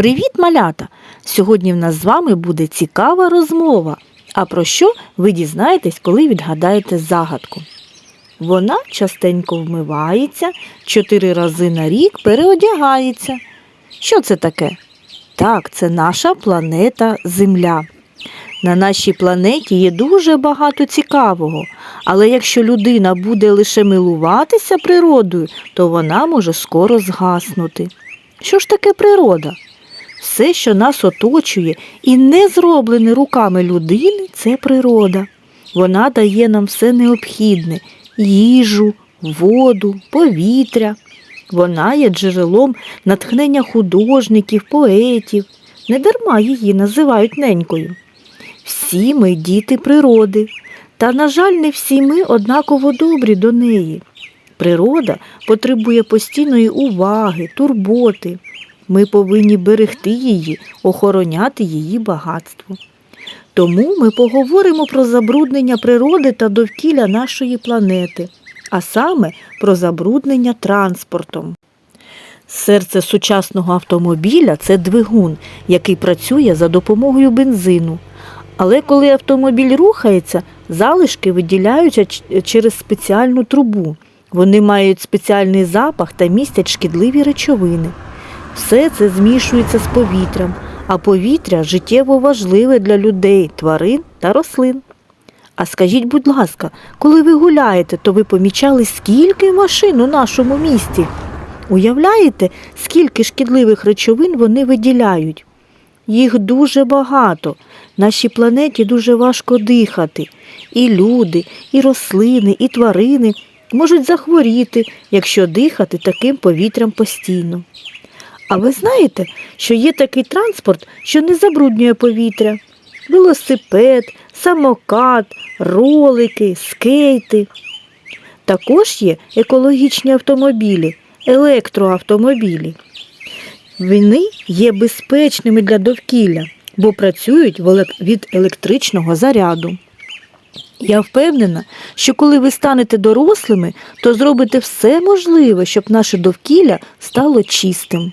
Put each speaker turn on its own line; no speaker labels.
Привіт, малята! Сьогодні в нас з вами буде цікава розмова. А про що ви дізнаєтесь, коли відгадаєте загадку? Вона частенько вмивається, чотири рази на рік переодягається. Що це таке? Так, це наша планета Земля. На нашій планеті є дуже багато цікавого, але якщо людина буде лише милуватися природою, то вона може скоро згаснути. Що ж таке природа? Все, що нас оточує і не зроблене руками людини, це природа. Вона дає нам все необхідне їжу, воду, повітря. Вона є джерелом натхнення художників, поетів. Недарма її називають ненькою. Всі ми діти природи, та, на жаль, не всі ми однаково добрі до неї. Природа потребує постійної уваги, турботи. Ми повинні берегти її, охороняти її багатство. Тому ми поговоримо про забруднення природи та довкілля нашої планети, а саме про забруднення транспортом. Серце сучасного автомобіля це двигун, який працює за допомогою бензину. Але коли автомобіль рухається, залишки виділяються через спеціальну трубу. Вони мають спеціальний запах та містять шкідливі речовини. Все це змішується з повітрям, а повітря життєво важливе для людей, тварин та рослин. А скажіть, будь ласка, коли ви гуляєте, то ви помічали, скільки машин у нашому місті? Уявляєте, скільки шкідливих речовин вони виділяють? Їх дуже багато. Нашій планеті дуже важко дихати. І люди, і рослини, і тварини можуть захворіти, якщо дихати таким повітрям постійно. А ви знаєте, що є такий транспорт, що не забруднює повітря? Велосипед, самокат, ролики, скейти. Також є екологічні автомобілі, електроавтомобілі. Вони є безпечними для довкілля, бо працюють від електричного заряду. Я впевнена, що коли ви станете дорослими, то зробите все можливе, щоб наше довкілля стало чистим.